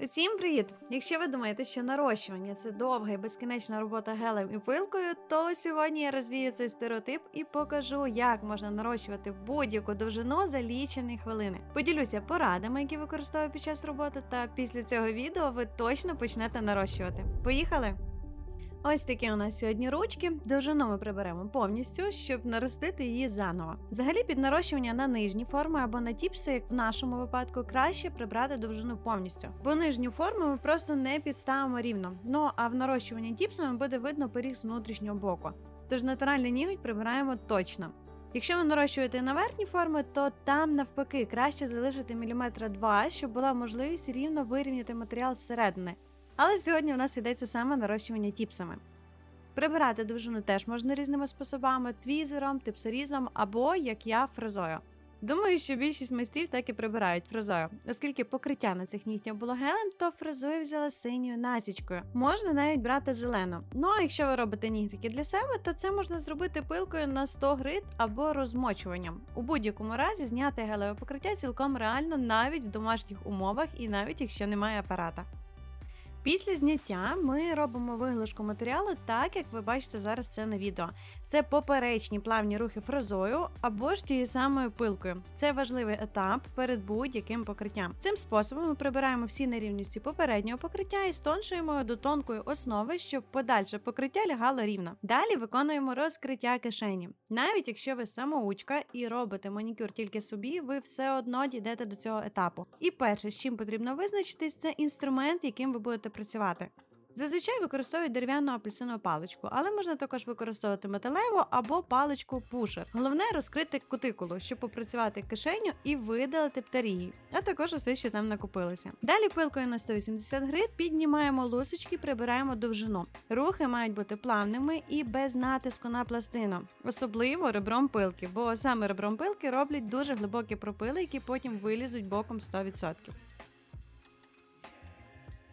Усім привіт! Якщо ви думаєте, що нарощування це довга і безкінечна робота гелем і пилкою, то сьогодні я розвію цей стереотип і покажу, як можна нарощувати будь-яку довжину за лічені хвилини. Поділюся порадами, які використовую під час роботи, та після цього відео ви точно почнете нарощувати. Поїхали! Ось такі у нас сьогодні ручки. Довжину ми приберемо повністю, щоб наростити її заново. Взагалі, під нарощування на нижні форми або на тіпси, як в нашому випадку, краще прибрати довжину повністю. Бо нижню форму ми просто не підставимо рівно. Ну а в нарощуванні тіпсами буде видно поріг з внутрішнього боку. Тож натуральний ніготь прибираємо точно. Якщо ви нарощуєте на верхні форми, то там навпаки краще залишити міліметра два, щоб була можливість рівно вирівняти матеріал зсередини. Але сьогодні у нас йдеться саме нарощування тіпсами. Прибирати довжину теж можна різними способами: твізером, типсорізом або, як я, фрезою. Думаю, що більшість майстрів так і прибирають фрезою, оскільки покриття на цих нігтях було гелем, то фрезою взяла синьою насічкою. Можна навіть брати зелену. Ну а якщо ви робите нігтики для себе, то це можна зробити пилкою на 100 грит або розмочуванням. У будь-якому разі зняти гелеве покриття цілком реально навіть в домашніх умовах і навіть якщо немає апарата. Після зняття ми робимо виглажку матеріалу так, як ви бачите зараз це на відео. Це поперечні плавні рухи фрезою або ж тією самою пилкою. Це важливий етап перед будь-яким покриттям. Цим способом ми прибираємо всі нерівності попереднього покриття і стоншуємо його до тонкої основи, щоб подальше покриття лягало рівно. Далі виконуємо розкриття кишені. Навіть якщо ви самоучка і робите манікюр тільки собі, ви все одно дійдете до цього етапу. І перше, з чим потрібно визначитись, це інструмент, яким ви будете працювати. Зазвичай використовують дерев'яну апельсинову паличку, але можна також використовувати металеву або паличку пушер. Головне розкрити кутикулу, щоб попрацювати кишеню і видалити птерії, а також усе, що там накопилося. Далі пилкою на 180 грит піднімаємо лусочки, прибираємо довжину. Рухи мають бути плавними і без натиску на пластину, особливо ребром пилки, бо саме ребром пилки роблять дуже глибокі пропили, які потім вилізуть боком 100%.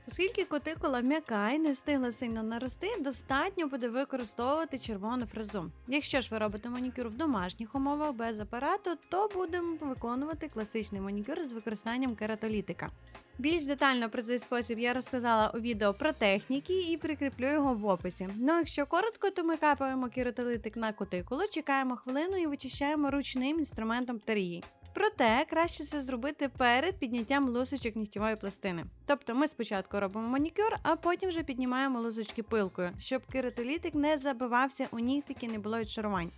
Оскільки котикула м'яка і не встигла сильно нарости, достатньо буде використовувати червону фрезу. Якщо ж ви робите манікюр в домашніх умовах без апарату, то будемо виконувати класичний манікюр з використанням кератолітика. Більш детально про цей спосіб я розказала у відео про техніки і прикріплю його в описі. Ну якщо коротко, то ми капаємо кератолитик на кутикулу, чекаємо хвилину і вичищаємо ручним інструментом тарії. Проте краще це зробити перед підняттям лусочок нігтєвої пластини. Тобто ми спочатку робимо манікюр, а потім вже піднімаємо лусочки пилкою, щоб кератолітик не забивався у нігтики, не було відшарувань.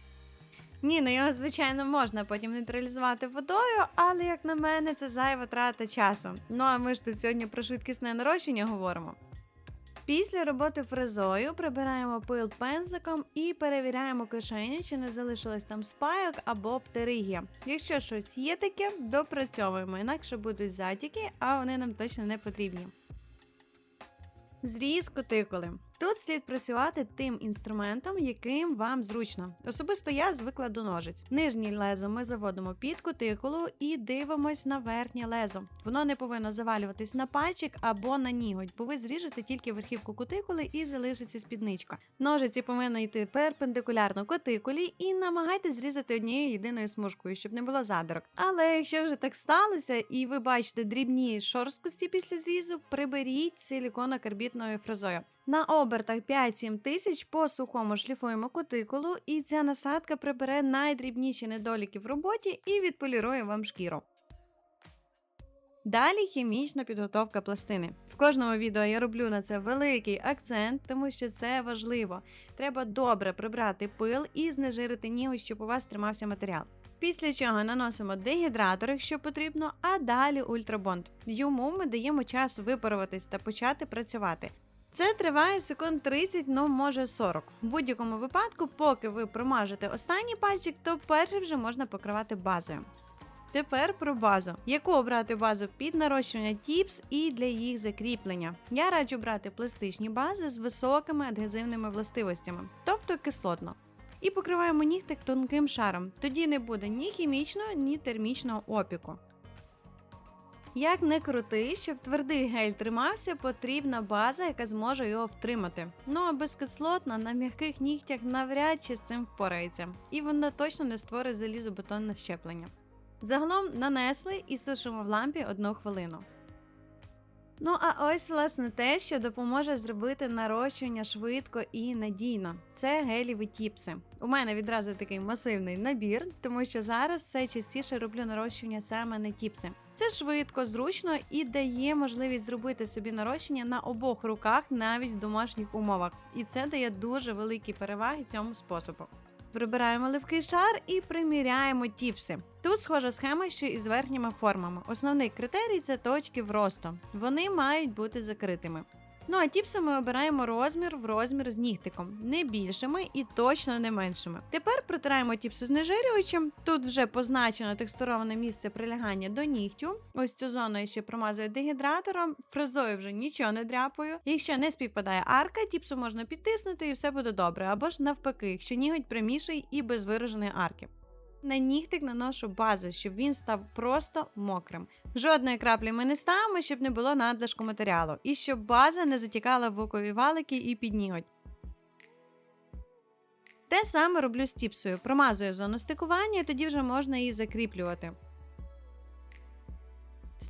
Ні, ну його, звичайно, можна потім нейтралізувати водою, але, як на мене, це зайва трата часу. Ну а ми ж тут сьогодні про швидкісне нарощення говоримо. Після роботи фрезою прибираємо пил пензликом і перевіряємо кишеню, чи не залишилось там спайок або птеригія. Якщо щось є таке, допрацьовуємо, інакше будуть затіки, а вони нам точно не потрібні. Зріз кутикули. Тут слід працювати тим інструментом, яким вам зручно. Особисто я звикла до ножиць. Нижнє лезо ми заводимо під кутикулу і дивимось на верхнє лезо. Воно не повинно завалюватись на пальчик або на ніготь, бо ви зріжете тільки верхівку кутикули і залишиться спідничка. Ножиці повинні йти перпендикулярно кутикулі і намагайтесь зрізати однією єдиною смужкою, щоб не було задирок. Але якщо вже так сталося, і ви бачите дрібні шорсткості після зрізу, приберіть силіконокарбітною фрезою. На обертах 5-7 тисяч по сухому шліфуємо кутикулу, і ця насадка прибере найдрібніші недоліки в роботі і відполірує вам шкіру. Далі хімічна підготовка пластини. В кожному відео я роблю на це великий акцент, тому що це важливо. Треба добре прибрати пил і знежирити ніготь, щоб у вас тримався матеріал. Після чого наносимо дегідратор, якщо потрібно, а далі ультрабонд. Йому ми даємо час випаруватись та почати працювати. Це триває секунд 30, ну може 40. В будь-якому випадку, поки ви промажете останній пальчик, то перший вже можна покривати базою. Тепер про базу. Яку обрати базу під нарощування тіпс і для їх закріплення? Я раджу брати пластичні бази з високими адгезивними властивостями, тобто кислотно. І покриваємо нігтик тонким шаром. Тоді не буде ні хімічного, ні термічного опіку. Як не крути, щоб твердий гель тримався, потрібна база, яка зможе його втримати. Ну а безкислотна на м'яких нігтях навряд чи з цим впорається, і вона точно не створить залізобетонне щеплення. Загалом нанесли і сушимо в лампі одну хвилину. Ну а ось власне те, що допоможе зробити нарощування швидко і надійно. Це геліві тіпси. У мене відразу такий масивний набір, тому що зараз все частіше роблю нарощування саме на тіпси. Це швидко, зручно і дає можливість зробити собі нарощення на обох руках навіть в домашніх умовах. І це дає дуже великі переваги цьому способу. Прибираємо липкий шар і приміряємо тіпси. Тут схожа схема, що і з верхніми формами. Основний критерій це точки вросту. Вони мають бути закритими. Ну а тіпси ми обираємо розмір в розмір з нігтиком, не більшими і точно не меншими. Тепер протираємо тіпси знежирювачем. Тут вже позначено текстуроване місце прилягання до нігтю. Ось цю зону я ще промазую дегідратором, фрезою вже нічого не дряпаю. Якщо не співпадає арка, тіпсу можна підтиснути і все буде добре. Або ж навпаки, якщо ніготь пряміший і без вираженої арки. На нігтик наношу базу, щоб він став просто мокрим. Жодної краплі ми не ставимо, щоб не було надлишку матеріалу, і щоб база не затікала в бокові валики і під ніготь. Те саме роблю з тіпсою. Промазую зону стикування, і тоді вже можна її закріплювати.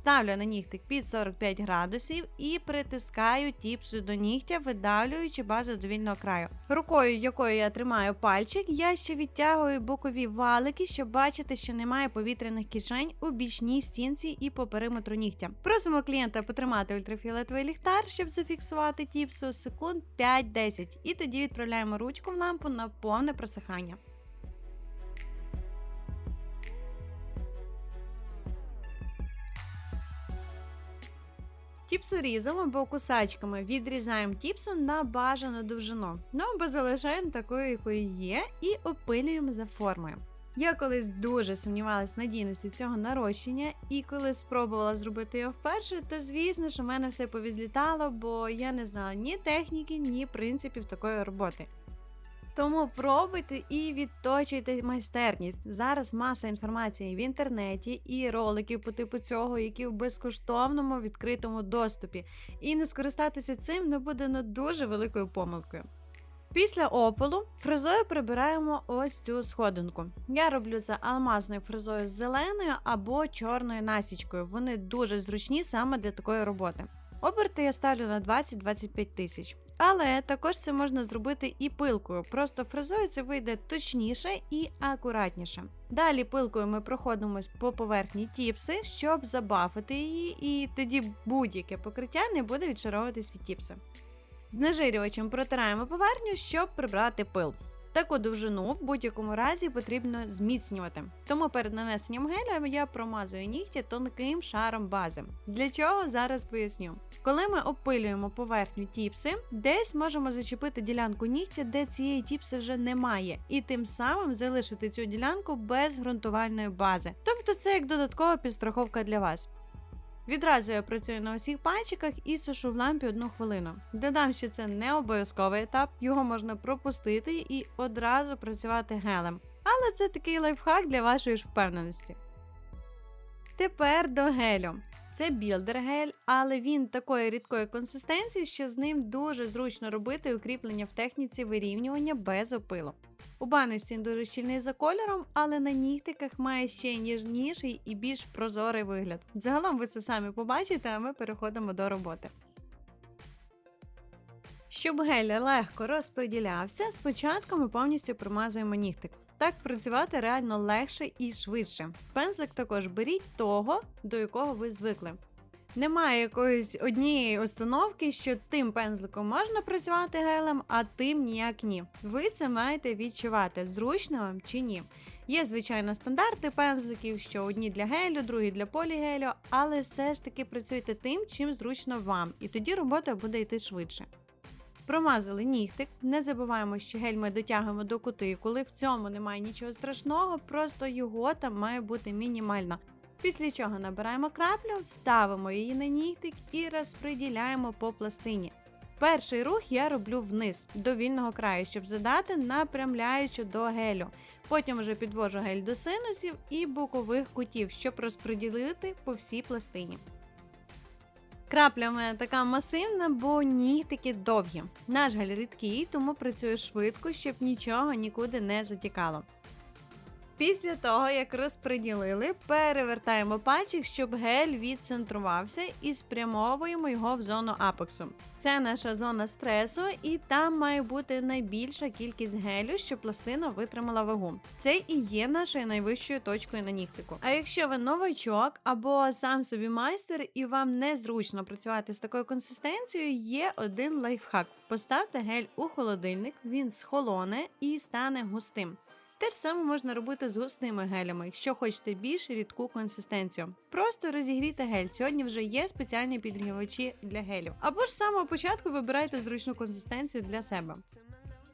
Ставлю на нігтик під 45 градусів і притискаю тіпсу до нігтя, видавлюючи базу до вільного краю. Рукою, якою я тримаю пальчик, я ще відтягую бокові валики, щоб бачити, що немає повітряних кишень у бічній стінці і по периметру нігтя. Просимо клієнта потримати ультрафіолетовий ліхтар, щоб зафіксувати тіпсу секунд 5-10, і тоді відправляємо ручку в лампу на повне просихання. Тіпсорізом або кусачками відрізаємо тіпсу на бажану довжину, ну або залишаємо такою, якою є, і опилюємо за формою. Я колись дуже сумнівалась в надійності цього нарощення, і коли спробувала зробити його вперше, то звісно, що в мене все повідлітало, бо я не знала ні техніки, ні принципів такої роботи. Тому пробуйте і відточуйте майстерність. Зараз маса інформації в інтернеті і роликів по типу цього, які в безкоштовному відкритому доступі. І не скористатися цим не буде ну, дуже великою помилкою. Після опалу фрезою прибираємо ось цю сходинку. Я роблю це алмазною фрезою з зеленою або чорною насічкою. Вони дуже зручні саме для такої роботи. Оберти я ставлю на 20-25 тисяч. Але також це можна зробити і пилкою. Просто фрезою це вийде точніше і акуратніше. Далі пилкою ми проходимось по поверхні тіпси, щоб забафити її, і тоді будь-яке покриття не буде відшаровуватись від тіпси. Знежирювачем протираємо поверхню, щоб прибрати пил. Таку довжину в будь-якому разі потрібно зміцнювати. Тому перед нанесенням геля я промазую нігті тонким шаром бази. Для чого зараз поясню. Коли ми опилюємо поверхню тіпси, десь можемо зачепити ділянку нігтя, де цієї тіпси вже немає, і тим самим залишити цю ділянку без ґрунтувальної бази. Тобто це як додаткова підстраховка для вас. Відразу я працюю на усіх пальчиках і сушу в лампі одну хвилину. Додам, що це не обов'язковий етап, його можна пропустити і одразу працювати гелем. Але це такий лайфхак для вашої ж впевненості. Тепер до гелю. Це білдер гель, але він такої рідкої консистенції, що з ним дуже зручно робити укріплення в техніці вирівнювання без опилу. У баночці дуже щільний за кольором, але на нігтиках має ще ніжніший і більш прозорий вигляд. Загалом ви це самі побачите, а ми переходимо до роботи. Щоб гель легко розподілявся, спочатку ми повністю промазуємо нігтик. Так працювати реально легше і швидше. Пензлик також беріть того, до якого ви звикли. Немає якоїсь однієї установки, що тим пензликом можна працювати гелем, а тим ніяк ні. Ви це маєте відчувати, зручно вам чи ні. Є, звичайно, стандарти пензликів, що одні для гелю, другі для полігелю, але все ж таки працюйте тим, чим зручно вам, і тоді робота буде йти швидше. Промазали нігтик. Не забуваємо, що гель ми дотягуємо до кутикули. В цьому немає нічого страшного, просто його там має бути мінімально. Після чого набираємо краплю, ставимо її на нігтик і розподіляємо по пластині. Перший рух я роблю вниз до вільного краю, щоб задати напрямляючи до гелю. Потім вже підвожу гель до синусів і бокових кутів, щоб розподілити по всій пластині. Крапля в така масивна, бо нігтики довгі. Наш гель рідкий, тому працює швидко, щоб нічого нікуди не затікало. Після того, як розподілили, перевертаємо пальчик, щоб гель відцентрувався і спрямовуємо його в зону апексу. Це наша зона стресу, і там має бути найбільша кількість гелю, щоб пластина витримала вагу. Це і є нашою найвищою точкою на нігтику. А якщо ви новачок або сам собі майстер, і вам незручно працювати з такою консистенцією, є один лайфхак: поставте гель у холодильник, він схолоне і стане густим. Те ж саме можна робити з густими гелями, якщо хочете більш рідку консистенцію. Просто розігрійте гель. Сьогодні вже є спеціальні підігрівачі для гелю. Або ж з самого початку вибирайте зручну консистенцію для себе.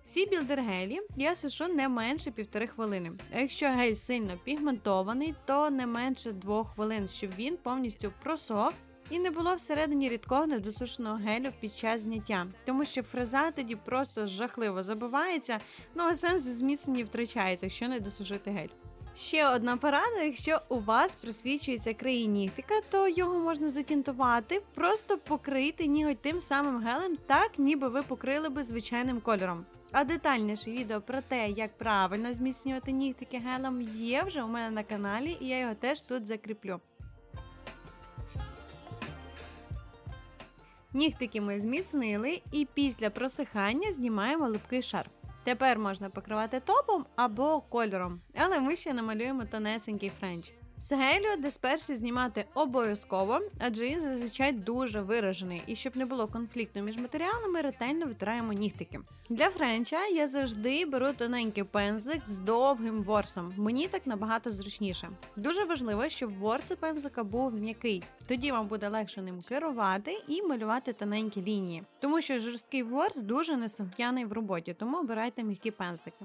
Всі білдер-гелі я сушу не менше півтори хвилини. А якщо гель сильно пігментований, то не менше двох хвилин, щоб він повністю просох і не було всередині рідкого недосушеного гелю під час зняття, тому що фреза тоді просто жахливо забивається, ну а сенс в зміцненні втрачається, якщо не досушити гель. Ще одна порада: якщо у вас просвічується краї нігтика, то його можна затінтувати, просто покрийте ніготь тим самим гелем, так ніби ви покрили би звичайним кольором. А детальніше відео про те, як правильно зміцнювати нігтики гелем, є вже у мене на каналі, і я його теж тут закріплю. Нігтики ми зміцнили і після просихання знімаємо липкий шар. Тепер можна покривати топом або кольором, але ми ще намалюємо тонесенький френч. З гелю дисперсію знімати обов'язково, адже він зазвичай дуже виражений, і щоб не було конфлікту між матеріалами, ретельно витираємо нігтики. Для френча я завжди беру тоненький пензлик з довгим ворсом. Мені так набагато зручніше. Дуже важливо, щоб ворс у пензлика був м'який. Тоді вам буде легше ним керувати і малювати тоненькі лінії, тому що жорсткий ворс дуже неслухняний в роботі, тому обирайте м'які пензлики.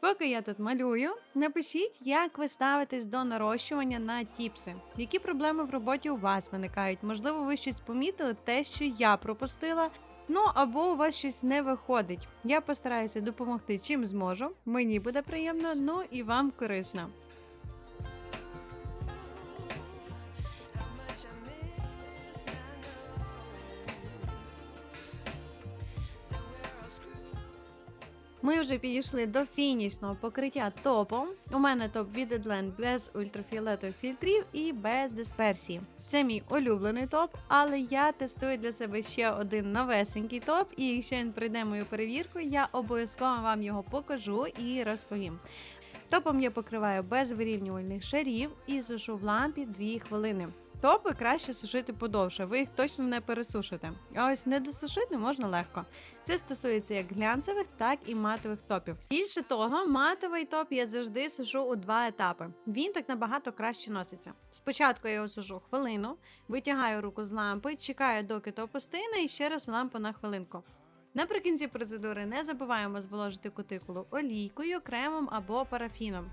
Поки я тут малюю, напишіть, як ви ставитесь до нарощування на тіпси. Які проблеми в роботі у вас виникають? Можливо, ви щось помітили, те, що я пропустила. Ну або у вас щось не виходить. Я постараюся допомогти чим зможу. Мені буде приємно, ну і вам корисно. Ми вже підійшли до фінішного покриття топом. У мене топ від Edland без ультрафіолетових фільтрів і без дисперсії. Це мій улюблений топ, але я тестую для себе ще один новесенький топ, і якщо він пройде мою перевірку, я обов'язково вам його покажу і розповім. Топом я покриваю без вирівнювальних шарів і сушу в лампі 2 хвилини. Топи краще сушити подовше, ви їх точно не пересушите. А ось не досушити можна легко. Це стосується як глянцевих, так і матових топів. Більше того, матовий топ я завжди сушу у два етапи. Він так набагато краще носиться. Спочатку я його сушу хвилину, витягаю руку з лампи, чекаю, доки топ остине, і ще раз лампу на хвилинку. Наприкінці процедури не забуваємо зволожити кутикулу олійкою, кремом або парафіном.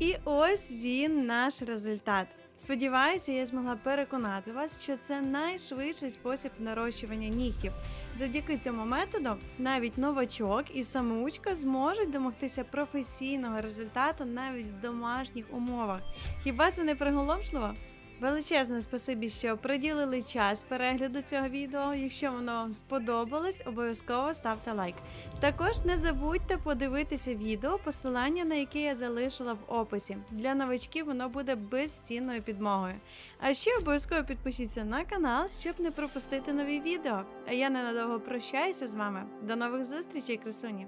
І ось він наш результат. Сподіваюся, я змогла переконати вас, що це найшвидший спосіб нарощування нігтів. Завдяки цьому методу навіть новачок і самоучка зможуть домогтися професійного результату навіть в домашніх умовах. Хіба це не приголомшливо? Величезне спасибі, що приділили час перегляду цього відео. Якщо воно вам сподобалось, обов'язково ставте лайк. Також не забудьте подивитися відео, посилання на яке я залишила в описі. Для новачків воно буде безцінною підмогою. А ще обов'язково підпишіться на канал, щоб не пропустити нові відео. А я ненадовго прощаюся з вами. До нових зустрічей, красуні!